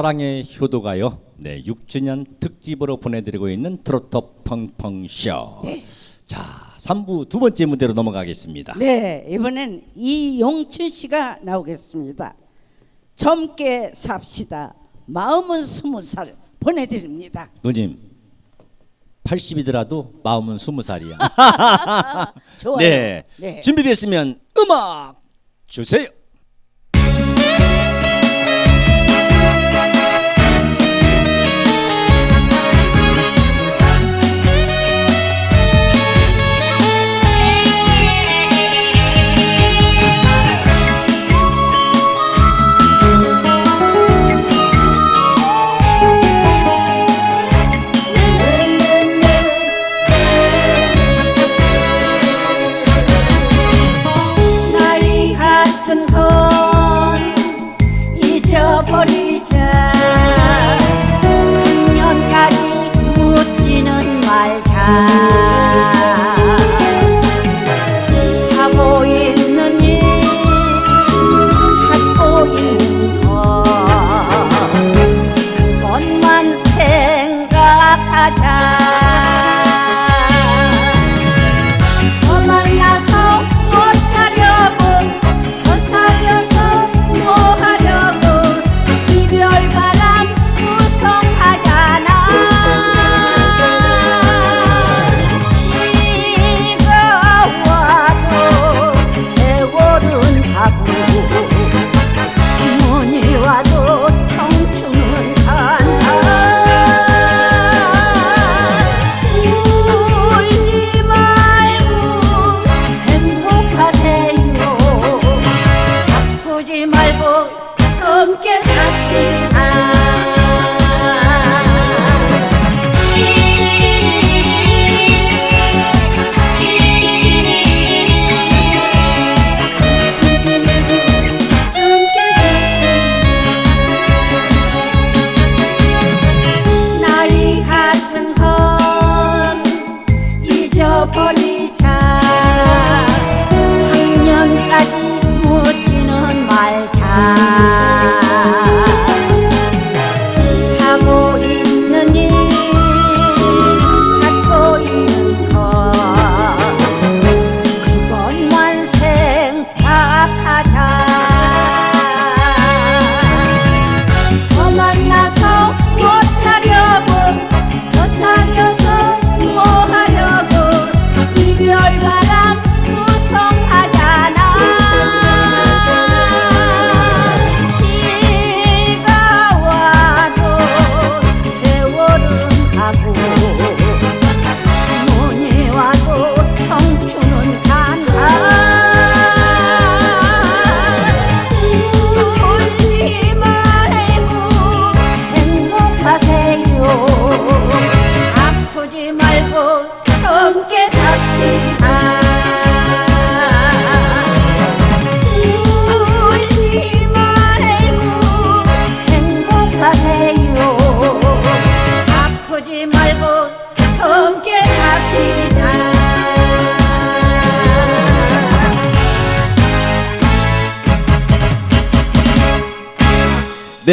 사랑의 효도가요. 네, 6주년 특집으로 보내드리고 있는 트로트 펑펑 쇼. 네. 자, 3부 두 번째 무대로 넘어가겠습니다. 네, 이번엔 이용춘 씨가 나오겠습니다. 젊게 삽시다. 마음은 스무 살 보내드립니다. 누님, 80이더라도 마음은 20살이야. 좋아요. 네. 네. 준비됐으면 음악 주세요. 생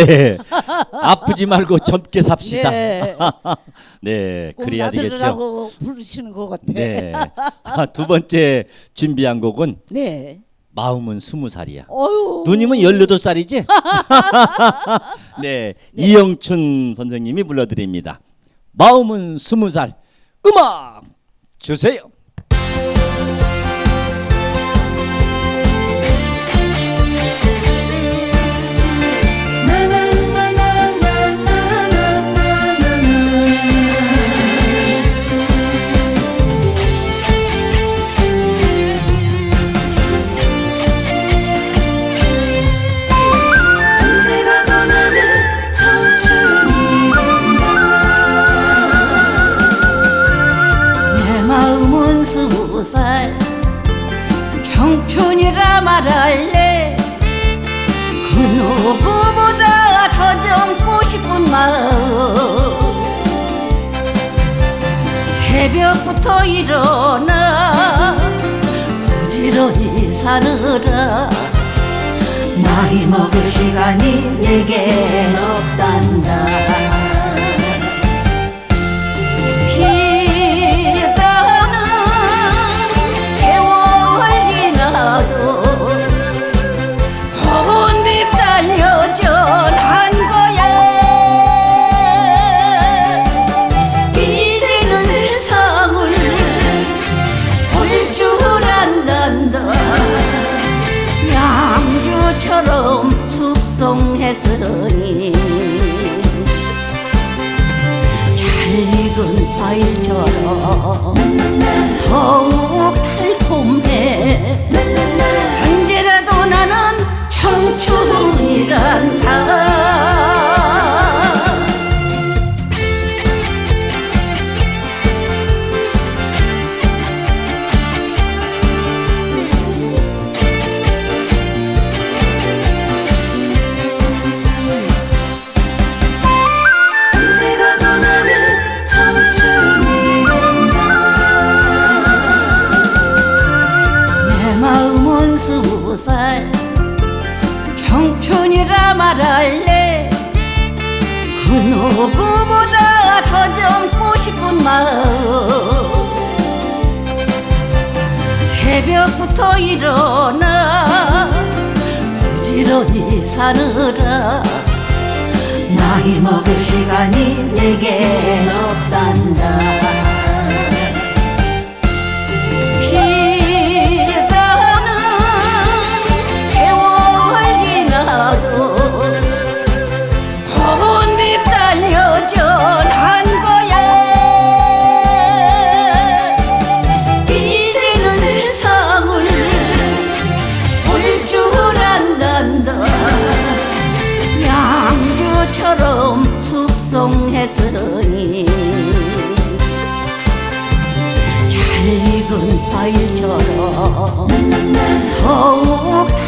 네. 아프지 말고 젊게 삽시다. 네. 네, 꼭 그래야 되겠죠. 나들으라고 부르시는 것 같아. 네. 아, 두 번째 준비한 곡은 네. 마음은 스무 살이야. 어유. 누님은 18살이지? 네, 이영춘 선생님이 불러드립니다. 마음은 스무 살 음악 주세요. 새벽부터 일어나 부지런히 사느라 나이 먹을 시간이 내겐 없단다 숙성했으니. 잘 익은 과일처럼 더욱 달콤해. 언제라도 나는 청춘이 청춘이라 말할래? 그 누구보다 더 젊고 싶은 마음. 새벽부터 일어나 부지런히 사느라. 나이 먹을 시간이 내겐 없단다 했으니 잘 익은 과일처럼 더욱